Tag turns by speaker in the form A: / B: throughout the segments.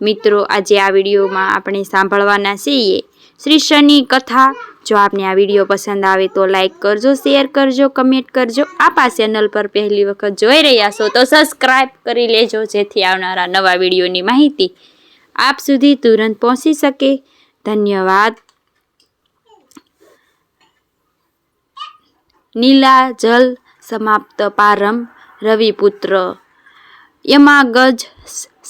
A: મિત્રો, આજે આ વિડીયોમાં આપણે સાંભળવાના છીએ શ્રી શનિ કથા. જો આપને આ વીડિયો પસંદ આવે તો લાઈક કરજો, શેર કરજો, કમેન્ટ કરજો. આપ આ ચેનલ પર પહેલી વખત જોઈ રહ્યા છો તો સબસ્ક્રાઈબ કરી લેજો, જેથી આવનારા નવા વિડીયોની માહિતી આપ સુધી તુરંત પહોંચી શકે. ધન્યવાદ. નીલા જલ સમાપ્ત પારમ રવિપુત્ર યમાગજ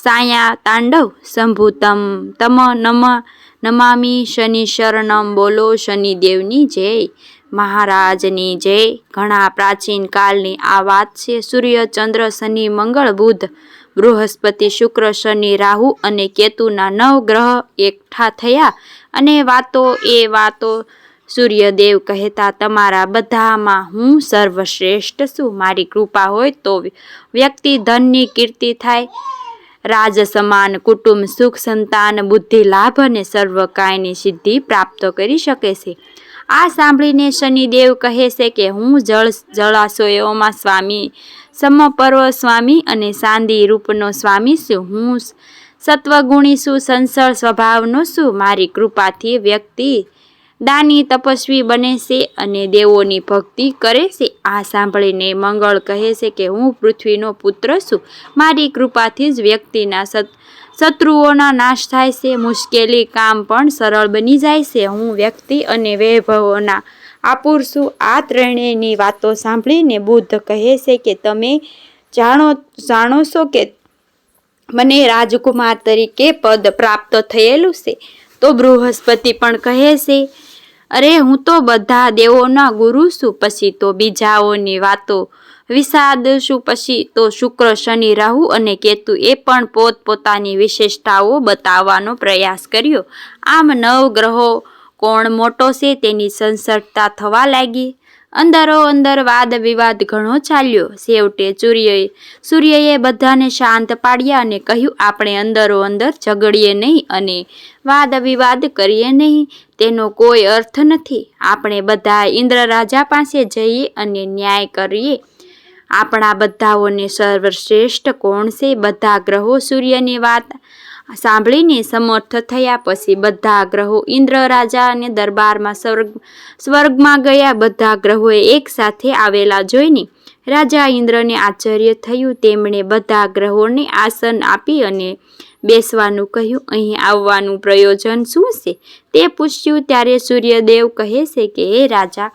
A: સાયા તાંડવ શંભુતમ તમ નમ નમામી શનિ શરણમ બોલો શનિદેવની જય મહારાજની જય ઘણા પ્રાચીન કાળની આ વાત છે સૂર્ય ચંદ્ર શનિ મંગળ બુધ બૃહસ્પતિ શુક્ર શનિ રાહુ અને કેતુના નવ ગ્રહ એકઠા થયા અને વાતો એ વાતો સૂર્યદેવ કહેતા તમારા બધામાં હું સર્વશ્રેષ્ઠ છું, મારી કૃપા હોય તો વ્યક્તિ, ધનની કીર્તિ થાય રાજ, સમાન, કુટુંબ, સુખ, સંતાન, બુદ્ધિ, લાભ અને સર્વ કાયની સિદ્ધિ પ્રાપ્ત કરી શકે છે. આ સાંભળીને શનિદેવ કહે છે કે, હું જળ, જળાશયોમાં સ્વામી, સમપર્વ સ્વામી અને સાંદી રૂપનો સ્વામી છું. હું સત્વગુણી છું સંસળ સ્વભાવનો છું. મારી કૃપાથી વ્યક્તિ દાની તપસ્વી બને છે અને દેવોની ભક્તિ કરે છે. આ સાંભળીને મંગળ કહે છે કે, હું પૃથ્વીનો પુત્ર છું. મારી કૃપાથી જ વ્યક્તિના સત, શત્રુઓના નાશ થાય છે. મુશ્કેલી કામ પણ સરળ બની જાય છે. હું વ્યક્તિ અને વૈભવોના આપુર છું. આ ત્રણેયની વાતો સાંભળીને બુદ્ધ કહે છે કે, તમે જાણો જાણો છો કે મને રાજકુમાર તરીકે પદ પ્રાપ્ત થયેલું છે. તો બૃહસ્પતિ પણ કહે છે અરે હું તો બધા દેવોના ગુરુ છું પછી તો બીજાઓની વાતો. વિષાદ શું પછી તો શુક્ર, શનિ, રાહુ અને કેતુ એ પણ પોત પોતાની વિશેષતાઓ બતાવવાનો પ્રયાસ કર્યો. આમ નવ ગ્રહો કોણ મોટો છે તેની સંસર્ગતા થવા લાગી. અંદરો અંદર વાદ વિવાદ ઘણો ચાલ્યો. છેવટે સૂર્યએ સૂર્યએ બધાને શાંત પાડ્યા અને કહ્યું, આપણે અંદરો અંદર ઝઘડીએ નહીં અને વાદ વિવાદ કરીએ નહીં. તેનો કોઈ અર્થ નથી. આપણે બધા ઇન્દ્ર રાજા પાસે જઈએ અને ન્યાય કરીએ. આપણા બધાઓને સર્વશ્રેષ્ઠ કોણ છે? બધા ગ્રહો સૂર્યની વાત સાંભળીને સમર્થ થયા પછી બધા ગ્રહો ઇન્દ્ર રાજાને દરબારમાં સ્વર્ગ, સ્વર્ગમાં ગયા. બધા ગ્રહોએ એકસાથે આવેલા જોઈને રાજા ઇન્દ્રને આશ્ચર્ય થયું. તેમણે બધા ગ્રહોને આસન આપી અને બેસવાનું કહ્યું, અહીં આવવાનું પ્રયોજન શું છે? તે પૂછ્યું. ત્યારે સૂર્યદેવ કહે છે કે, હે રાજા,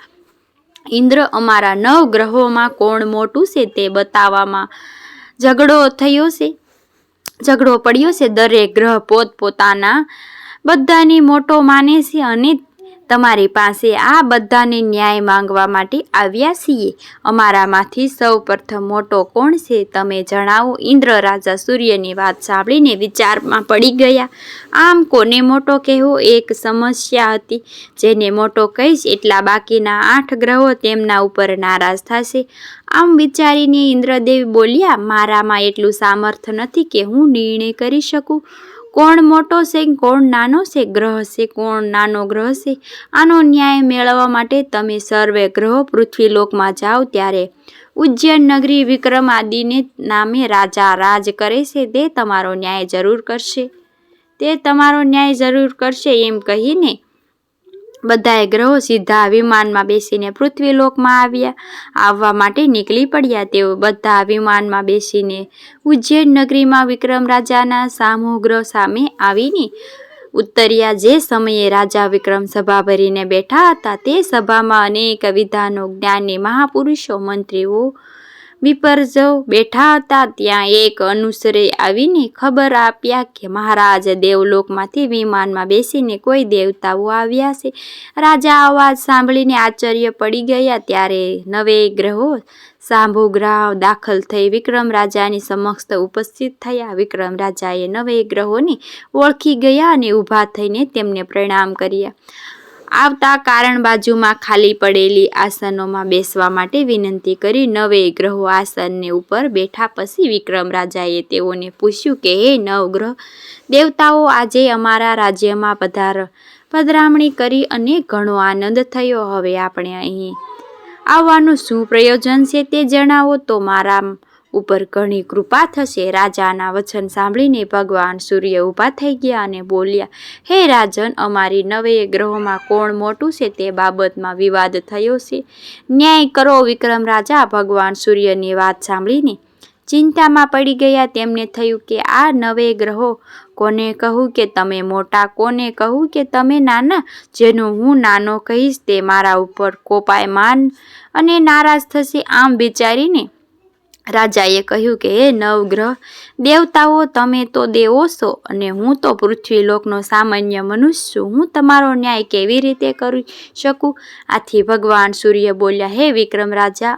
A: ઇન્દ્ર, અમારા નવ ગ્રહોમાં કોણ મોટું છે તે બતાવવામાં ઝઘડો થયો છે. ઝઘડો પડ્યો છે. દરેક ગ્રહ પોત પોતાના બધાની મોટો માને છે અને તમારી પાસે આ બધાને ન્યાય માંગવા માટે આવ્યા છીએ. અમારામાંથી સૌ પ્રથમ મોટો કોણ છે તમે જણાવો. ઇન્દ્ર રાજા સૂર્યની વાત સાંભળીને વિચારમાં પડી ગયા. આમ કોને મોટો કહેવો? એક સમસ્યા હતી. જેને મોટો કહીશ એટલા બાકીના આઠ ગ્રહો તેમના ઉપર નારાજ થશે. આમ વિચારીને ઇન્દ્રદેવ બોલ્યા, મારામાં એટલું સામર્થ્ય નથી કે હું નિર્ણય કરી શકું. કોણ મોટો છે, કોણ નાનો છે, ગ્રહ છે, કોણ નાનો ગ્રહ છે, આનો ન્યાય મેળવવા માટે તમે સર્વે ગ્રહો પૃથ્વીલોકમાં જાઓ ત્યારે ઉજ્જૈન નગરી વિક્રમ આદિને નામે રાજા રાજ કરે છે, તે તમારો ન્યાય જરૂર કરશે. તે તમારો ન્યાય જરૂર કરશે એમ કહીને બધાએ ગ્રહો સીધા વિમાનમાં બેસીને પૃથ્વીલોકમાં આવ્યા. આવવા માટે નીકળી પડ્યા તેઓ બધા વિમાનમાં બેસીને ઉજ્જૈન નગરીમાં વિક્રમ રાજાના સામુગ્રહ સામે આવીને ઉત્તરિયા જે સમયે રાજા વિક્રમ સભા ભરીને બેઠા હતા તે સભામાં અનેક વિધાનો જ્ઞાની મહાપુરુષો, મંત્રીઓ વિપરજવ બેઠા હતા. ત્યાં એક અનુસરે આવીને ખબર આપ્યા કે મહારાજ દેવલોકમાંથી વિમાનમાં બેસીને કોઈ દેવતાઓ આવ્યા છે. રાજા અવાજ સાંભળીને આશ્ચર્ય પડી ગયા. ત્યારે નવે ગ્રહો સાંભુગ્રહ દાખલ થઈ વિક્રમ રાજાની સમક્ષ ઉપસ્થિત થયા. વિક્રમ રાજાએ નવે ગ્રહોને ઓળખી ગયા અને ઊભા થઈને તેમને પ્રણામ કર્યા. આવતા કારણ બાજુમાં ખાલી પડેલી આસનોમાં બેસવા માટે વિનંતી કરી નવે ગ્રહો આસનને ઉપર બેઠા પછી વિક્રમ રાજાએ તેઓને પૂછ્યું કે, હે નવગ્રહ દેવતાઓ આજે અમારા રાજ્યમાં પધાર, પધરામણી કરી અને ઘણો આનંદ થયો. હવે આપણે અહીં આવવાનું શું પ્રયોજન છે તે જણાવો તો મારા ઉપર ઘણી કૃપા થશે. રાજાના વચન સાંભળીને ભગવાન સૂર્ય ઊભા થઈ ગયા અને બોલ્યા, હે રાજન, અમારી નવે ગ્રહોમાં કોણ મોટું છે તે બાબતમાં વિવાદ થયો છે. ન્યાય કરો, વિક્રમ રાજા. ભગવાન સૂર્યની વાત સાંભળીને ચિંતામાં પડી ગયા. તેમને થયું કે આ નવે ગ્રહો કોને કહું કે તમે મોટા, કોને કહું કે તમે નાના, જેનો હું નાનો કહીશ તે મારા ઉપર કોપાયમાન અને નારાજ થશે. આમ વિચારીને રાજાએ કહ્યું કે, હે નવગ્રહ, દેવતાઓ તમે તો દેવો છો અને હું તો પૃથ્વીલોકનો સામાન્ય મનુષ્ય છું. હું તમારો ન્યાય કેવી રીતે કરી શકું? આથી ભગવાન સૂર્ય બોલ્યા, હે વિક્રમ રાજા,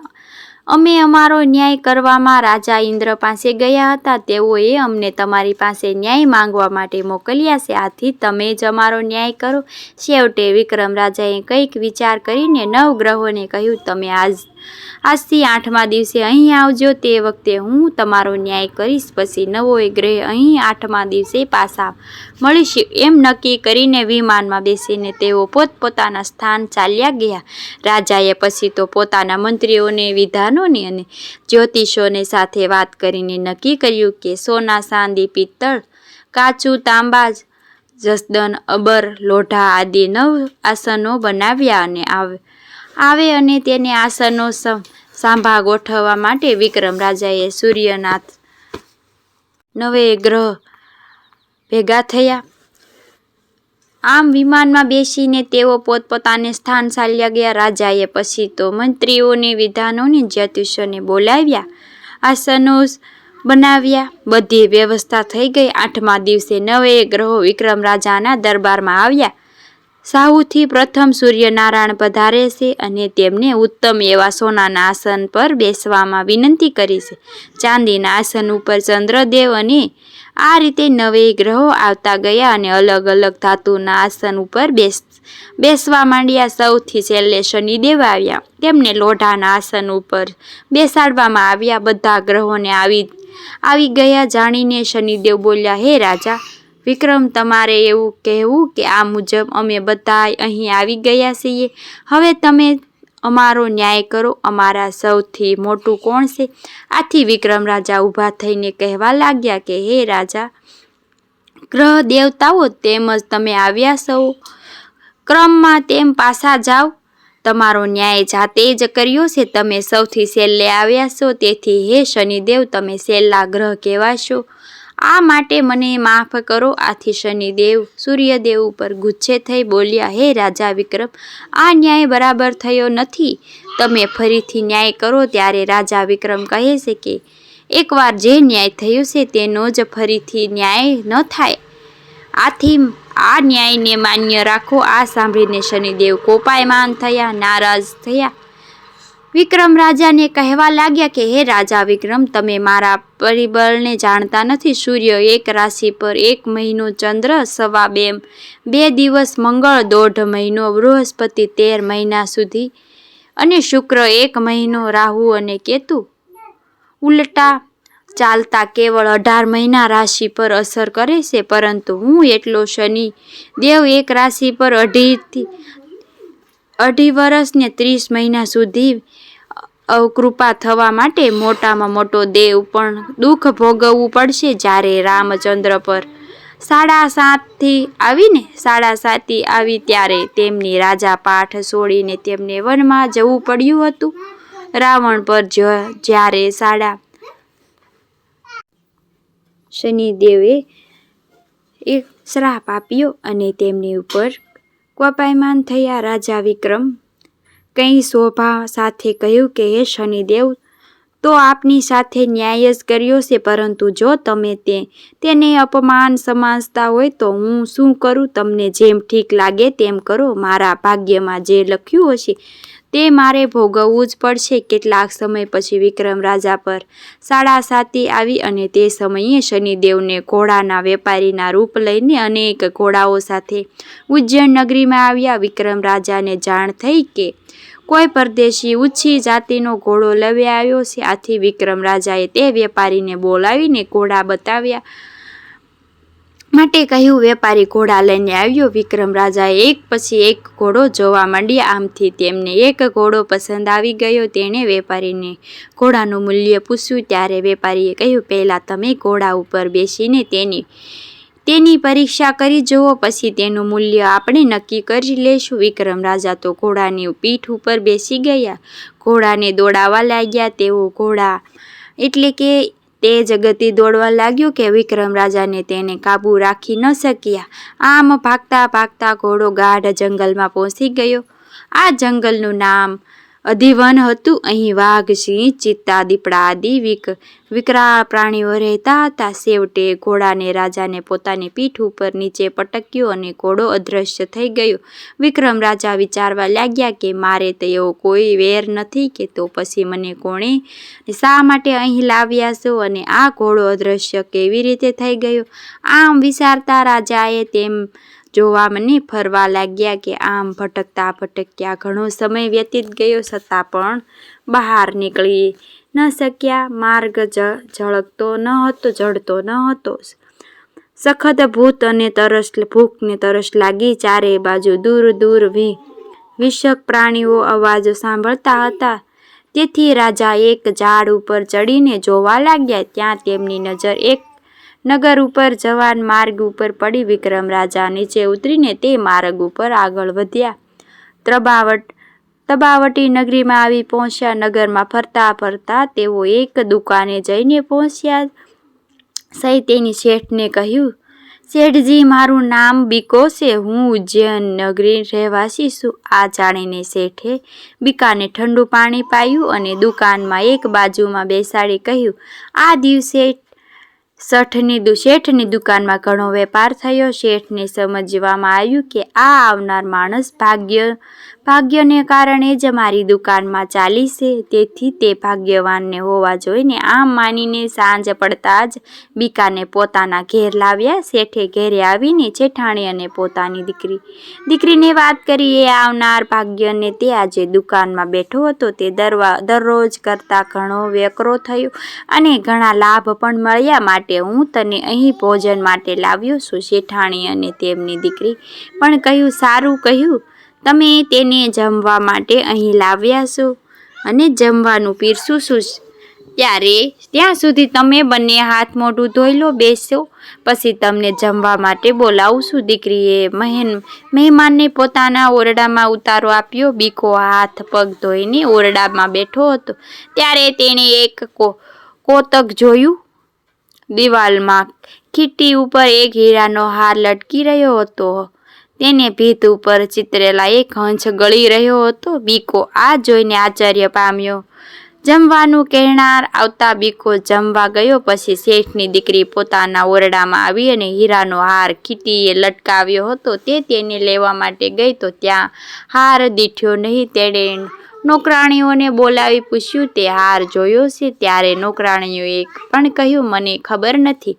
A: અમે અમારો ન્યાય કરવામાં રાજા ઇન્દ્ર પાસે ગયા હતા. તેઓએ અમને તમારી પાસે ન્યાય માંગવા માટે મોકલ્યા છે. આથી તમે જ અમારો ન્યાય કરો. છેવટે વિક્રમ રાજાએ કંઈક વિચાર કરીને નવ ગ્રહોને કહ્યું, તમે આજ આજથી આઠમા દિવસે અહીં આવજો. તે વખતે હું તમારો ન્યાય કરીશ. પછી નવો ગ્રહ અહીં આઠમા દિવસે પાછા મળીશું. એમ નક્કી કરીને વિમાનમાં બેસીને તેઓ પોતપોતાના સ્થાન ચાલ્યા ગયા. રાજાએ પછી તો પોતાના મંત્રીઓને, વિધાનોની અને જ્યોતિષોને સાથે વાત કરીને નક્કી કર્યું કે સોના, ચાંદી, પિત્તળ, કાચું તાંબા જસદન અબર, લોઢા આદિ નવ આસનો બનાવ્યા અને આવે આવે અને તેને આસનો સાંભા ગોઠવવા માટે વિક્રમ રાજાએ સૂર્યનાથ નવે ગ્રહ ભેગા થયા. આમ વિમાનમાં બેસીને તેઓ પોતપોતાને સ્થાન ચાલ્યા ગયા. રાજાએ પછી તો મંત્રીઓને, વિધાનોને, જ્યોતિષોને બોલાવ્યા. આસનો બનાવ્યા. બધી વ્યવસ્થા થઈ ગઈ. આઠમા દિવસે નવે ગ્રહો વિક્રમ રાજાના દરબારમાં આવ્યા. સાહુથી પ્રથમ સૂર્યનારાયણ પધારે છે અને તેમને ઉત્તમ એવા સોનાના આસન પર બેસવામાં વિનંતી કરી છે. ચાંદીના આસન ઉપર ચંદ્રદેવ અને આ રીતે નવે ગ્રહો આવતા ગયા અને અલગ અલગ ધાતુના આસન ઉપર બેસ, બેસવા માંડ્યા. સૌથી છેલ્લે શનિદેવ આવ્યા. તેમને લોઢાના આસન ઉપર બેસાડવામાં આવ્યા. બધા ગ્રહોને આવી આવી ગયા જાણીને શનિદેવ બોલ્યા, હે રાજા વિક્રમ, તમારે એવું કહેવું કે આ મુજબ અમે બધા અહીં આવી ગયા છીએ. હવે તમે અમારો ન્યાય કરો. અમારા સૌથી મોટું કોણ છે? આથી વિક્રમ રાજા ઊભા થઈને કહેવા લાગ્યા કે, હે રાજા, ગ્રહ દેવતાઓ તેમજ તમે આવ્યા સૌ. ક્રમમાં તેમ પાછા જાઓ. તમારો ન્યાય જાતે જ કર્યો છે. તમે સૌથી છેલ્લે આવ્યા છો. તેથી હે શનિદેવ, તમે છેલ્લા ગ્રહ કહેવાશો. આ માટે મને માફ કરો, આથી શનિદેવ સૂર્યદેવ ઉપર ગુચ્છે થઈ બોલ્યા, હે રાજા વિક્રમ, આ ન્યાય બરાબર થયો નથી. તમે ફરીથી ન્યાય કરો ત્યારે રાજા વિક્રમ કહે છે કે, એકવાર જે ન્યાય થયો છે તેનો જ ફરીથી ન્યાય ન થાય. આથી આ ન્યાયને માન્ય રાખો. આ સાંભળીને શનિદેવ કોપાયમાન થયા, નારાજ થયા. વિક્રમ રાજાને કહેવા લાગ્યા કે, હે રાજા વિક્રમ, તમે મારા પરિબળને જાણતા નથી. સૂર્ય એક રાશિ પર એક મહિનો, ચંદ્ર સવા બે બે દિવસ, મંગળ દોઢ મહિનો, બૃહસ્પતિ તેર મહિના સુધી અને શુક્ર એક મહિનો, રાહુ અને કેતુ. ઉલટા, ચાલતા કેવળ અઢાર મહિના રાશિ પર અસર કરે છે, પરંતુ હું એટલો શનિ દેવ એક રાશિ પર અઢીથી, અઢી વર્ષને ત્રીસ મહિના સુધી અવકૃપા થવા માટે મોટામાં મોટો દેવ પણ દુઃખ ભોગવવું પડશે જ્યારે રામચંદ્ર પર. સાડા સાતથી આવીને સાડા સાતથી આવી ત્યારે તેમની રાજા પાઠ છોડીને તેમને વનમાં જવું પડ્યું હતું. રાવણ પર જ્યારે સાડા શનિદેવે એક શ્રાપ આપ્યો અને તેમની ઉપર કપાયમાન થયા રાજા વિક્રમ કંઈ શોભા સાથે કહ્યું કે, હે શનિદેવ, તો આપની સાથે ન્યાય જ કર્યો છે, પરંતુ જો તમે તે, તેને અપમાન સમજતા હોય તો હું શું કરું? તમને જેમ ઠીક લાગે તેમ કરો. મારા ભાગ્યમાં જે લખ્યું હશે તે મારે ભોગવવું જ પડશે કેટલાક સમય પછી વિક્રમ રાજા પર. સાડા સાતી આવી અને તે સમયે શનિદેવને ઘોડાના વેપારીના રૂપ લઈને અનેક ઘોડાઓ સાથે ઉજ્જૈન નગરીમાં આવ્યા. વિક્રમ રાજાને જાણ થઈ કે કોઈ પરદેશી ઊંચી જાતિનો ઘોડો લઈ આવ્યો છે. આથી વિક્રમ રાજાએ તે વેપારીને બોલાવીને ઘોડા બતાવ્યા. માટે કહ્યું, વેપારી ઘોડા લઈને આવ્યો વિક્રમ રાજાએ. એક પછી એક ઘોડો જોવા માંડ્યા. આમથી તેમને એક ઘોડો પસંદ આવી ગયો તેણે વેપારીને. ઘોડાનું મૂલ્ય પૂછ્યું ત્યારે વેપારીએ કહ્યું, પહેલાં તમે ઘોડા ઉપર બેસીને તેની તેની પરીક્ષા કરી જુઓ. પછી તેનું મૂલ્ય આપણે નક્કી કરી લેશું. વિક્રમ રાજા તો ઘોડાની પીઠ ઉપર બેસી ગયા. ઘોડાને દોડાવા લાગ્યા. તેઓ ઘોડા એટલે કે તે જગતી દોડવા લાગ્યો કે વિક્રમ રાજાને તેને કાબૂ રાખી ન શક્યા. આમ ભાગતા ભાગતા ઘોડો ગાઢ જંગલમાં પહોંચી ગયો. આ જંગલનું નામ અધિવન હતું. અહીં વાઘ, સિંહ, ચિત્તા દીપડા આદિ વિક. વિકરાળ પ્રાણીઓ રહેતા હતા. છેવટે ઘોડાને, રાજાને પોતાની પીઠ ઉપર નીચે પટક્યો અને ઘોડો અદૃશ્ય થઈ ગયો. વિક્રમ રાજા વિચારવા લાગ્યા કે મારે તો એવો કોઈ વેર નથી કે તો પછી મને કોણે શા માટે અહીં લાવ્યા છો અને આ ઘોડો અદૃશ્ય કેવી રીતે થઈ ગયો? આમ વિચારતા રાજાએ તેમ જોવા મને ફરવા લાગ્યા કે આમ ભટકતા ભટક્યા ઘણો સમય વ્યતીત ગયો છતાં પણ બહાર નીકળી ન શક્યા. માર્ગ જ ઝળકતો ન હતો, જડતો ન હતો. સખત ભૂત અને તરસ, ભૂખને તરસ લાગી ચારે બાજુ દૂર દૂર વી, વિષક પ્રાણીઓ અવાજો સાંભળતા હતા. તેથી રાજા એક ઝાડ ઉપર ચડીને જોવા લાગ્યા. ત્યાં તેમની નજર એક નગર ઉપર જવાન માર્ગ ઉપર પડી વિક્રમ રાજા નીચે ઉતરીને તે માર્ગ ઉપર આગળ વધ્યા. ત્રબાવટ તબાવટી નગરીમાં આવી પહોંચ્યા. નગરમાં ફરતા ફરતા તેઓ એક દુકાને જઈને પહોંચ્યા. સહી તેની શેઠને કહ્યું, શેઠજી, મારું નામ બીકો છે. હું ઉજ્જૈન નગરી રહેવાસી છું. આ જાણીને શેઠે બીકાને ઠંડુ પાણી પાયું અને દુકાનમાં એક બાજુમાં બેસાડી કહ્યું, આ દિવસે શઠની દુ, શેઠની દુકાનમાં ઘણો વેપાર થયો. શેઠને સમજવામાં આવ્યું કે આ આવનાર માણસ ભાગ્ય ભાગ્યને કારણે જ મારી દુકાનમાં ચાલી છે. તેથી તે ભાગ્યવાનને હોવા જોઈને આમ માનીને સાંજ પડતા જ બીકાને પોતાના ઘેર લાવ્યા. શેઠે ઘેરે આવીને જેઠાણી અને પોતાની દીકરી, દીકરીને વાત કરી. એ આવનાર ભાગ્યને તે આજે દુકાનમાં બેઠો હતો. તે દરવા, દરરોજ કરતાં ઘણો વેકરો થયો અને ઘણા લાભ પણ મળ્યા માટે હું તને અહીં ભોજન માટે લાવ્યો છું. શેઠાણી અને તેમની દીકરી પણ કહ્યું, સારું કહ્યું. તમે તેને જમવા માટે અહીં લાવ્યા છો અને જમવાનું પીરસું છું ત્યારે ત્યાં સુધી તમે બંને હાથ મોઢું ધોઈ લો બેસો, પછી તમને જમવા માટે બોલાવું છું દીકરીએ મહેન, મહેમાનને પોતાના ઓરડામાં ઉતારો આપ્યો. બીકો હાથ પગ ધોઈને ઓરડામાં બેઠો હતો. ત્યારે તેણે એક કોતક જોયું. દિવાલમાં ખીટી ઉપર એક હીરાનો હાર લટકી રહ્યો હતો. તેને ભીત ઉપર ચિતરેલા એક હંસ ગળી રહ્યો હતો. બીકો આ જોઈને આચાર્ય પામ્યો. જમવાનું કહેનાર આવતા બીકો જમવા ગયો, પછી શેઠની દીકરી પોતાના ઓરડામાં આવી અને હીરાનો હાર ખીટીએ લટકાવ્યો હતો. તે તેને લેવા માટે ગઈ તો ત્યાં હાર દીઠ્યો નહીં. તેણે નોકરાણીઓને બોલાવી પૂછ્યું, તે હાર જોયો છે? ત્યારે નોકરાણીઓએ પણ કહ્યું, મને ખબર નથી.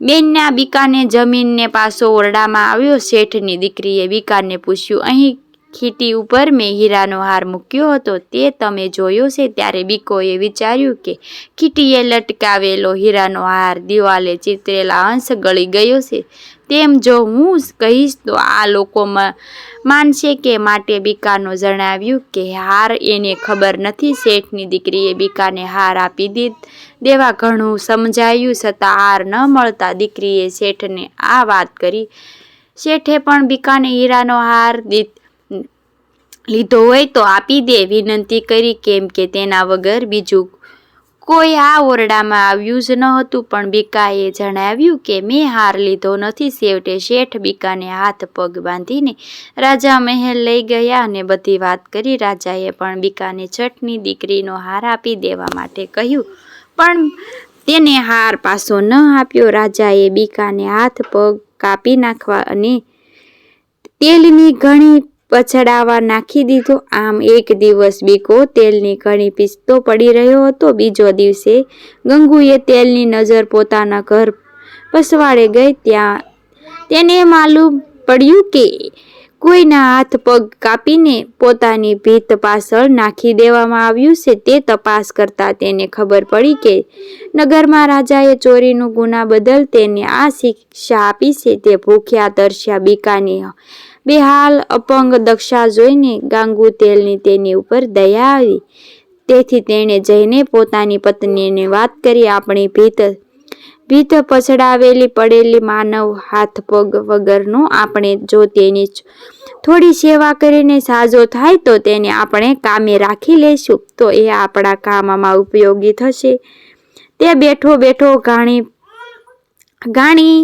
A: બેનના બીકાને જમીનને પાછો ઓરડામાં આવ્યો. શેઠની દીકરીએ બીકાને પૂછ્યું, અહીં ખીટી ઉપર મેં હીરાનો હાર મૂક્યો હતો, તે તમે જોયો છે? ત્યારે બીકોએ વિચાર્યું કે ખીટીએ લટકાવેલો હીરાનો હાર દિવાલે ચિતરેલા અંશ ગળી ગયો છે. તેમ જો હું કહીશ, તો આ લોકો માનશે કે માટે બીકાનો જણાવ્યું કે હાર એને ખબર નથી. શેઠની દીકરીએ બીકાને હાર આપી દી દેવા ઘણું સમજાયું, છતાં હાર ન મળતા દીકરીએ શેઠને આ વાત કરી. શેઠે પણ બીકાને હીરાનો હાર લીધો હોય તો આપી દે. વિનંતી કરી, કેમ કે તેના વગર બીજું કોઈ આ ઓરડામાં આવ્યું જ ન હતું, પણ બીકાએ જણાવ્યું કે મેં હાર લીધો નથી. છેવટે શેઠ બીકાને હાથ પગ બાંધીને રાજા મહેલ લઈ ગયા અને બધી વાત કરી. રાજાએ પણ બીકાને છઠની દીકરીનો હાર આપી દેવા માટે કહ્યું, પણ તેને હાર પાછો ન આપ્યો. રાજાએ બીકાને હાથ પગ કાપી નાખવા અને તેલની ઘણી પછડાવા નાખી દીધો. આમ એક દિવસ બીકો તેલની ઘણી પીસતો પડી રહ્યો હતો. બીજો દિવસે ગંગુએ તેલની નજર પોતાના ઘર પસવાડે ગઈ. ત્યાં તેને માલુમ પડ્યું કે કોઈના હાથ પગ કાપીને પોતાની ભીત પાછળ નાખી દેવામાં આવ્યું છે. તે તપાસ કરતા તેને ખબર પડી કે નગરમાં રાજાએ ચોરીનું ગુના બદલ તેને આ શિક્ષા આપી છે. તે ભૂખ્યા તરસ્યા બીકાની બેહાલ અપંગ દક્ષા જોઈને ગાંગુ તેલની તેની ઉપર દયા આવી. તેથી તેણે જઈને પોતાની પત્નીને વાત કરી આપણી ભીત. ભીત પછડાવેલી પડેલી માનવ હાથ પગ વગરનો આપણે જો તેની થોડી સેવા કરીને સાજો થાય તો તેને આપણે કામે રાખી લઈશું. તો એ આપણા કામમાં ઉપયોગી થશે. તે બેઠો બેઠો ઘાણી ઘાણી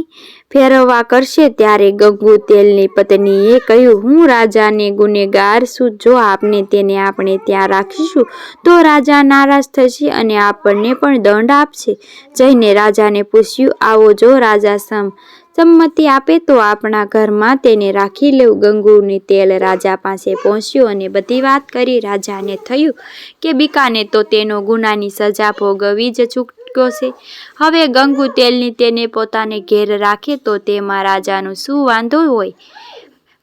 A: ફેરવવા કરશે ત્યારે ગંગુ તેલની પત્નીએ કહ્યું, હું રાજાને ગુનેગાર છું. જો આપને તેને આપણે ત્યાં રાખીશું, તો રાજા નારાજ થશે અને આપણને પણ દંડ આપશે. જઈને રાજાને પૂછ્યું, આવો જો રાજા સમ, સંમતિ આપે તો આપણા ઘરમાં તેને રાખી લેવું. ગંગુની તેલ રાજા પાસે પહોંચ્યું અને બધી વાત કરી. રાજાને થયું કે બીકાને તો તેનો ગુનાની સજા ભોગવી જ છૂટકો છે. હવે ગંગુ તેલની તેને પોતાને ઘેર રાખે તો તેમાં રાજાનું શું વાંધો હોય?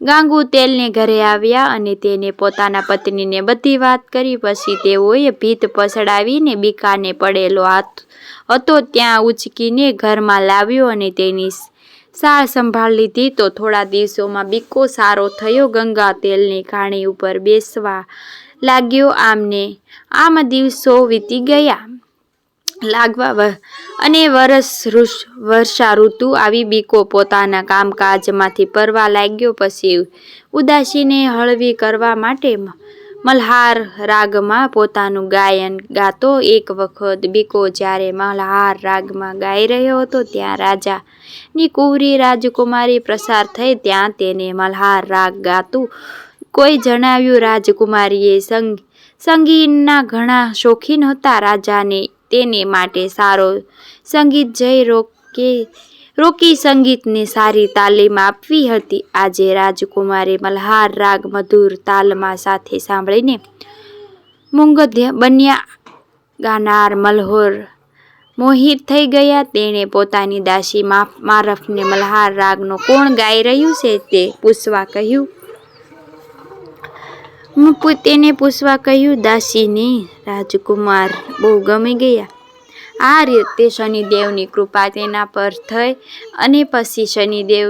A: ગાંગુ તેલને ઘરે આવ્યા અને તેને પોતાના પત્નીને બધી વાત કરી. પછી તેઓએ ભીત પસડાવીને બીકાને પડેલો હાથ હતો ત્યાં ઉચકીને ઘરમાં લાવ્યો અને તેની સાર સંભાળ લીધી. તો થોડા દિવસોમાં બીકો સારો થયો. ગંગા તેલની ઘાણી ઉપર બેસવા લાગ્યો. આમને, આમ દિવસો વીતી ગયા. લાગવા અને વરસ ઋષ- વર્ષા ઋતુ આવી બીકો પોતાના કામકાજમાંથી પરવા લાગ્યો પછી ઉદાસીને હળવી કરવા માટે મલ્હાર રાગમાં પોતાનું ગાયન ગાતો. એક વખત બીકો જ્યારે મલ્હાર રાગમાં ગાઈ રહ્યો હતો ત્યાં રાજાની કુંવરી રાજકુમારી પ્રસાર થઈ. ત્યાં તેને મલ્હાર રાગ ગાતું. કોઈ જણાવ્યું, રાજકુમારીએ સંગ સંગીતના ઘણા શોખીન હતા. રાજાને તેને માટે સારો સંગીત જઈ રોકે, રોકી સંગીતને સારી તાલીમ આપવી હતી. આજે રાજકુમારે મલ્હાર રાગ મધુર તાલમાં સાથે સાંભળીને મુંગધ્ય બન્યા. ગાનાર મલ્હોર મોહિત થઈ ગયા. તેણે પોતાની દાસી માફ, મારફને મલ્હાર રાગનો કોણ ગાઈ રહ્યું છે તે પૂછવા કહ્યું. હું તેને પૂછવા કહ્યું, દાસીને રાજકુમાર બહુ ગમી ગયા. આ રીતે શનિદેવની કૃપા તેના પર થઈ અને પછી શનિદેવ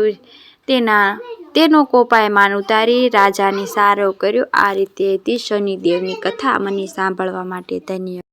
A: તેના તેનો કોપાયમાન ઉતારી રાજાને સારો કર્યો. આ રીતે હતી શનિદેવની કથા મને સાંભળવા માટે ધન્યવાદ.